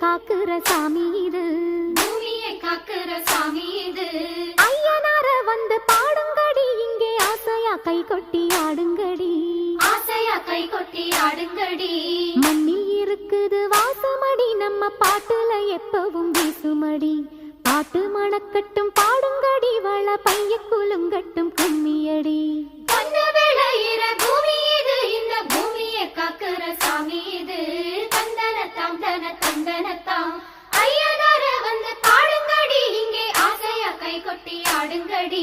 காக்குற சாமி இது. பூமியை காக்குற சாமி இது. ஐயனார வந்து பாடுங்கடி இங்கே ஆசையா கை கொட்டி ஆடுங்கடி. ஆசையா கை கொட்டி ஆடுங்கடி. மண்ணில் இருக்குது வாசமடி நம்ம பாட்டுல எப்பவும் வீசுமடி. பாட்டு மணக்கட்டும் பாடுங்கடி வள பைய பாடுங்கடி